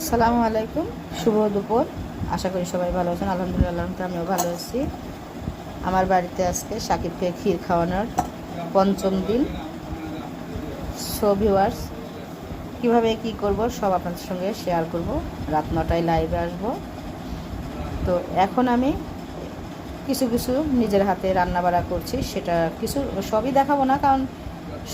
আসসালামু আলাইকুম। শুভ দুপুর। আশা করি সবাই ভালো আছেন। আলহামদুলিল্লাহ আমিও ভালো আছি। আমার বাড়িতে আজকে সাকিবকে ক্ষীর খাওয়ানোর পঞ্চম দিন। সো ভিউয়ার্স কীভাবে কি করব সব আপনাদের সঙ্গে শেয়ার করব। রাত নটায় লাইভে আসব। তো এখন আমি কিছু কিছু নিজের হাতে রান্না বাড়া করছি। সেটা কিছু সবই দেখাবো না, কারণ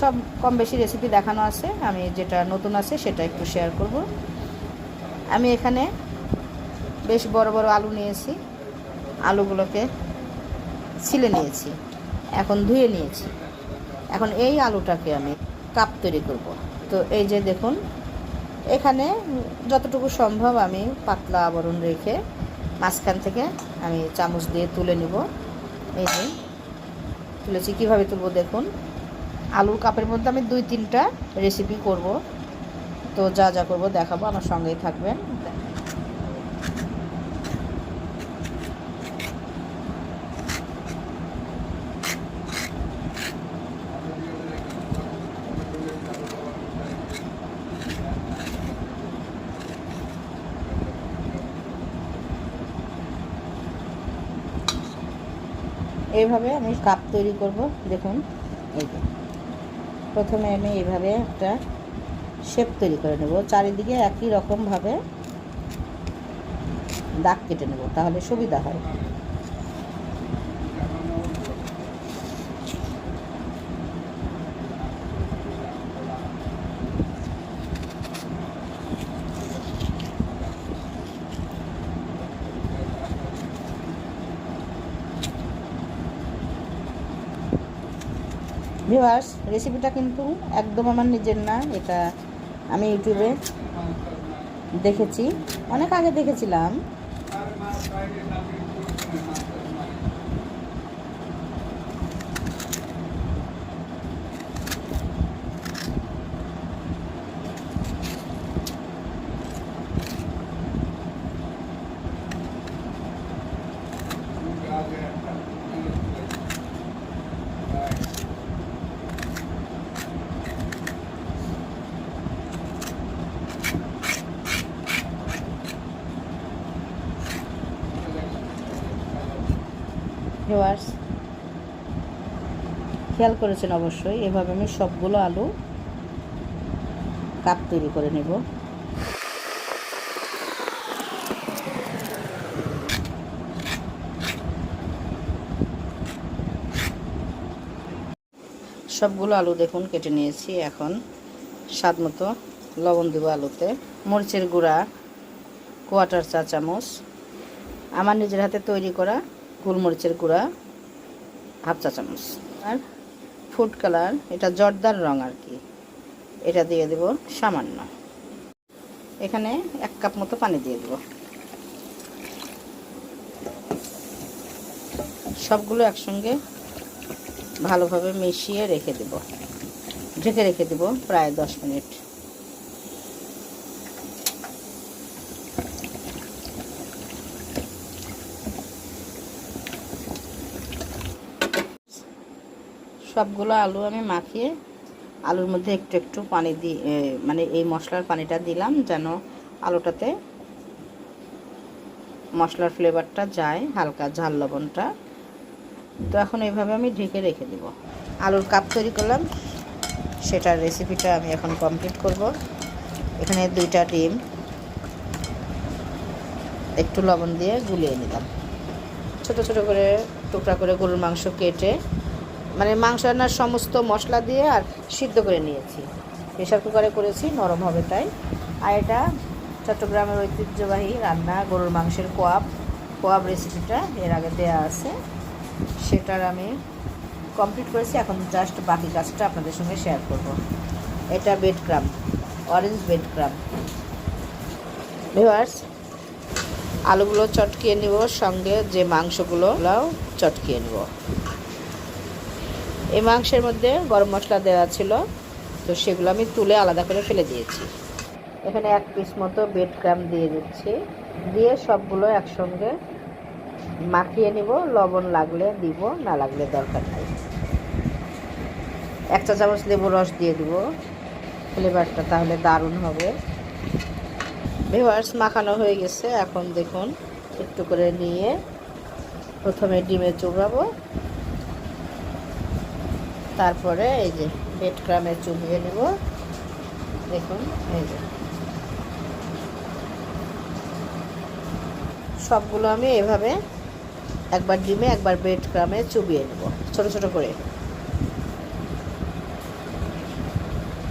সব কম বেশি রেসিপি দেখানো আছে। আমি যেটা নতুন আছে সেটা একটু শেয়ার করব। আমি এখানে বেশ বড় বড় আলু নিয়েছি। আলুগুলোকে ছিলে নিয়েছি, এখন ধুয়ে নিয়েছি। এখন এই আলুটাকে আমি কাপ তৈরি করব। তো এই যে দেখুন, এখানে যতটুকু সম্ভব আমি পাতলা আবরণ রেখে মাঝখান থেকে আমি চামচ দিয়ে তুলে নিব। এই যে তুলেছি, কীভাবে তুলব দেখুন। আলুর কাপের মধ্যে আমি দুই তিনটা রেসিপি করব। তো যা যা করব দেখাবো, আমার সঙ্গেই থাকবেন। এইভাবে আমি কাপ তৈরি করব, দেখুন। এই প্রথমে আমি এইভাবে একটা শেপ তৈরি করে নেব। চারিদিকে একই রকমভাবে দাগ কেটে নেব, তাহলে সুবিধা হয়। ভিউয়ার্স রেসিপিটা কিন্তু একদম আমার নিজের না, এটা আমি ইউটিউবে দেখেছি। অনেক আগে দেখেছিলাম। ভিউয়ার্স, খেয়াল করেছেন অবশ্যই, এভাবে আমি সবগুলো আলু কাপ তৈরি করে নেব। সবগুলো আলু দেখুন, কেটে নিয়েছি এখন। স্বাদ মতো লবণ দেবো আলুতে। মরিচের গুঁড়া, কোয়াটার চা চামচ আমার নিজের হাতে তৈরি করা গোলমরিচের গুঁড়া, হাফ চা চামচ। আর ফুড কালার, এটা জর্দার রং আর কি। এটা দিয়ে দেব সামান্য। এখানে এক কাপ মতো পানি দিয়ে দেব। সবগুলো একসঙ্গে ভালোভাবে মিশিয়ে রেখে দেব। ঢেকে রেখে দেব প্রায় দশ মিনিট। সবগুলো আলু আমি মাখিয়ে আলুর মধ্যে একটু একটু পানি দিয়ে মানে এই মশলার পানিটা দিলাম যেন আলুটাতে মশলার ফ্লেভারটা যায়, হালকা ঝাল লবণটা। তো এখন এইভাবে আমি ঢেকে রেখে দিব। আলুর কাপ তৈরি করলাম, সেটার রেসিপিটা আমি এখন কমপ্লিট করব। এখানে দুইটা ডিম, একটু লবণ দিয়ে গুলিয়ে নিলাম। ছোট ছোট করে টুকরা করে গরুর মাংস কেটে মানে মাংস রান্নার সমস্ত মশলা দিয়ে আর সিদ্ধ করে নিয়েছি। প্রেশার কুকারে করেছি, নরম হবে তাই। আর এটা চট্টগ্রামের ঐতিহ্যবাহী রান্না, গরুর মাংসের কোয়াব। কোয়াব রেসিপিটা এর আগে দেয়া আছে। সেটার আমি কমপ্লিট করেছি, এখন জাস্ট বাকি কাজটা আপনাদের সঙ্গে শেয়ার করব। এটা bread crumb orange bread crumb আলুগুলো চটকিয়ে নিব, সঙ্গে যে মাংসগুলো চটকিয়ে নেব। এই মাংসের মধ্যে গরম মশলা দেওয়া ছিল, তো সেগুলো আমি তুলে আলাদা করে ফেলে দিয়েছি। এখানে এক পিস মতো বেড ক্রাম দিয়ে দিচ্ছি। দিয়ে সবগুলো একসঙ্গে মাখিয়ে নিব, লবণ লাগলে দিব, না লাগলে দরকার নেই। এক চা চামচ লেবু রস দিয়ে দিব। ফ্লেভারটা তাহলে দারুণ হবে। ভিভার্স মাখানো হয়ে গেছে। এখন দেখুন, একটু করে নিয়ে প্রথমে ডিমে চুবাবো তারপরে এই যে বেড ক্রামে চুবিয়ে নেব। দেখুন, এই যে। সবগুলো আমি এভাবে একবার ডিমে, একবার ব্রেড ক্রামে চুবিয়ে নেব, ছোট ছোট করে।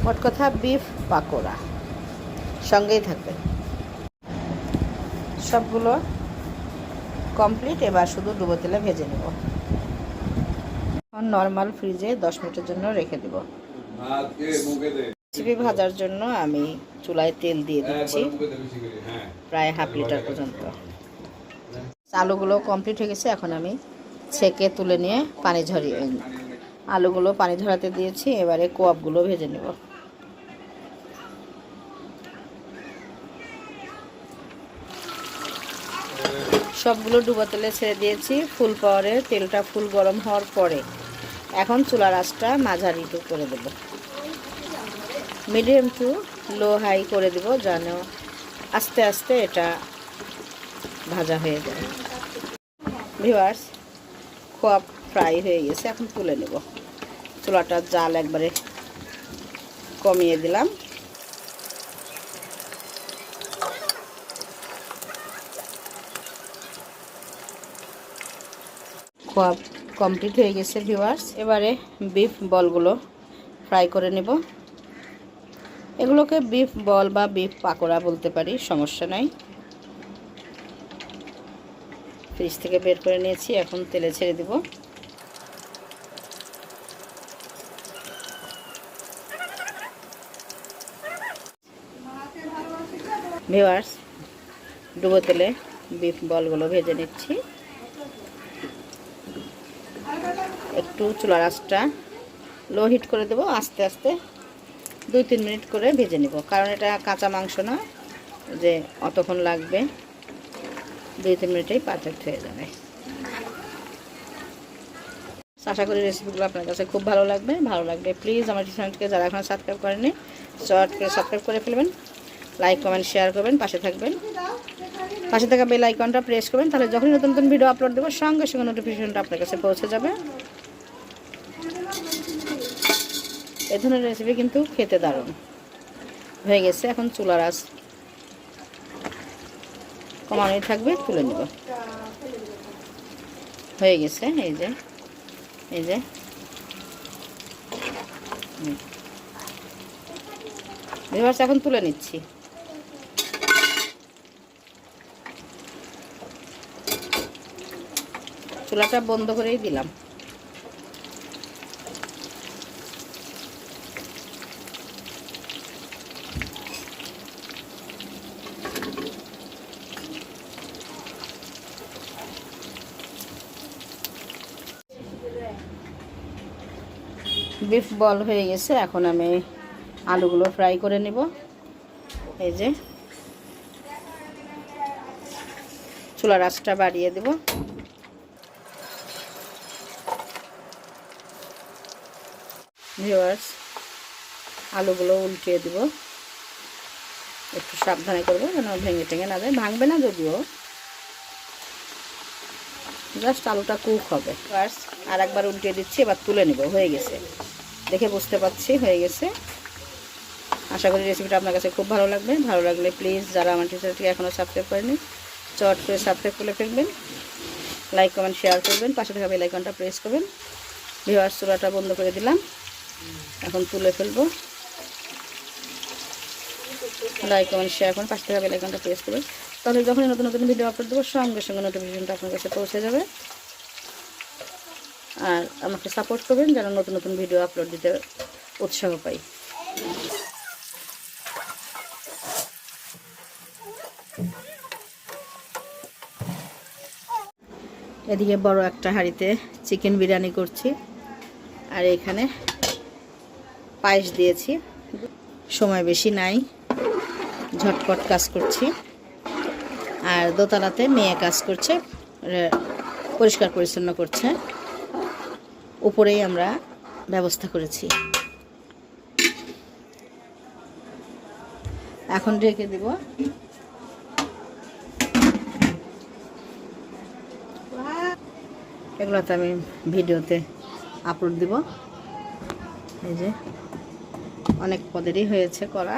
মোট কথা বিফ পাকোড়া। সঙ্গেই থাকবে সবগুলো কমপ্লিট, এবার শুধু ডুবো তেলে ভেজে নেব। নর্মাল ফ্রিজে দশ মিনিটের জন্য রেখে দেব। রেসিপি ভাজার জন্য আমি চুলায় তেল দিয়ে দিচ্ছি। প্রায় হাফ লিটার পর্যন্ত। আলুগুলো কমপ্লিট হয়ে গেছে এখন আমি ছেঁকে তুলে নিয়ে পানি ঝরিয়ে আলুগুলো পানি ঝরাতে দিয়েছি এবারে কোয়াপগুলো ভেজে নেব। সবগুলো ডুবো তেলে ছেড়ে দিয়েছি ফুল পাওয়ারে তেলটা ফুল গরম হওয়ার পরে। এখন চুলার আঁচটা মাঝারি টু করে দেব। মিডিয়াম টু লো হাই করে দেব যেন আস্তে আস্তে এটা ভাজা হয়ে যায়। ভিওয়ার্স খোয়া ফ্রাই হয়ে গেছে, এখন তুলে নেব। চুলাটার জাল একবারে কমিয়ে দিলাম। খোয়া কমপ্লিট হয়ে গেছে ভিওয়ার্স এবারে বিফ বলগুলো ফ্রাই করে নেব। এগুলোকে বিফ বল বা বিফ পাকোড়া বলতে পারি, সমস্যা নাই। ফ্রিজ থেকে বের করে নিয়েছি, এখন তেলে ছেড়ে দেব। ভিওয়ার্স ডুবো তেলে বিফ বলগুলো ভেজে নিচ্ছি। একটু চুলার আঁচটা লো হিট করে দেবো, আস্তে আস্তে দুই তিন মিনিট করে ভেজে নেব। কারণ এটা কাঁচা মাংস না, যে অতক্ষণ লাগবে, দুই তিন মিনিটেই পারফেক্ট হয়ে যাবে। আশা করি রেসিপিগুলো আপনার কাছে খুব ভালো লাগবে। ভালো লাগবে প্লিজ আমার চ্যানেলটিকে যারা এখন সাবস্ক্রাইব করেনি শর্টকে সাবস্ক্রাইব করে ফেলবেন লাইক কমেন্ট শেয়ার করবেন, পাশে থাকবেন। পাশে থাকা বেল আইকনটা প্রেস করবেন, তাহলে যখনই নতুন নতুন ভিডিও আপলোড দেবো, সঙ্গে সঙ্গে নোটিফিকেশনটা আপনার কাছে পৌঁছে যাবে। এ ধরনের রেসিপি কিন্তু খেতে দারুণ। হয়ে গেছে এখন চুলার আঁচ। কমানোই থাকবে, তুলে নেব। হয়ে গেছে, এই যে এই যে। ভিভার্স এখন তুলে নিচ্ছি। চুলাটা বন্ধ করেই দিলাম। বিফ বল হয়ে গেছে, এখন আমি আলুগুলো ফ্রাই করে নেব। এই যে চুলার আঁচটা বাড়িয়ে দেব। ভিওয়ার্স আলুগুলো উল্টিয়ে দেব। একটু সাবধানে করব যেন ভেঙে টেঙে না যায়, ভাঙবে না যদিও। জাস্ট আলুটা কুক হবে। আর একবার উল্টিয়ে দিচ্ছি, এবার তুলে নেব, হয়ে গেছে। দেখে বুঝতে পারছি, হয়ে গেছে। আশা করি রেসিপিটা আপনার কাছে খুব ভালো লাগবে। ভালো লাগলে প্লিজ যারা আমার টিচারটিকে এখনও সাবস্ক্রাইব করেনি, চট করে সাবস্ক্রাইব করে ফেলবেন। লাইক কমেন্ট শেয়ার করবেন। পাশে থাকা বেলাইকনটা প্রেস করবেন। ভিওয়ার্স চুলাটা বন্ধ করে দিলাম। এখন তুলে ফেলব। লাইক কমেন্ট শেয়ার করুন। পাশে থাকা বেলাইকনটা প্রেস করবেন তাহলে যখনই নতুন নতুন ভিডিও আপলোড দেবো, সঙ্গে সঙ্গে নোটিফিকেশনটা আপনার কাছে পৌঁছে যাবে। আর আমাকে সাপোর্ট করবেন যেন নতুন নতুন ভিডিও আপলোড দিতে উৎসাহ পাই। এদিকে বড় একটা হাঁড়িতে চিকেন বিরিয়ানি করছি। আর এখানে পায়েস দিয়েছি। সময় বেশি নাই, ঝটপট কাজ করছি। আর দোতলাতে মেয়ে কাজ করছে পরিষ্কার পরিচ্ছন্ন করছে। উপরেই আমরা ব্যবস্থা করেছি। এখন ঢেকে দেব। এগুলো তো আমি ভিডিওতে আপলোড দিব। এই যে অনেক পদেরই হয়েছে করা।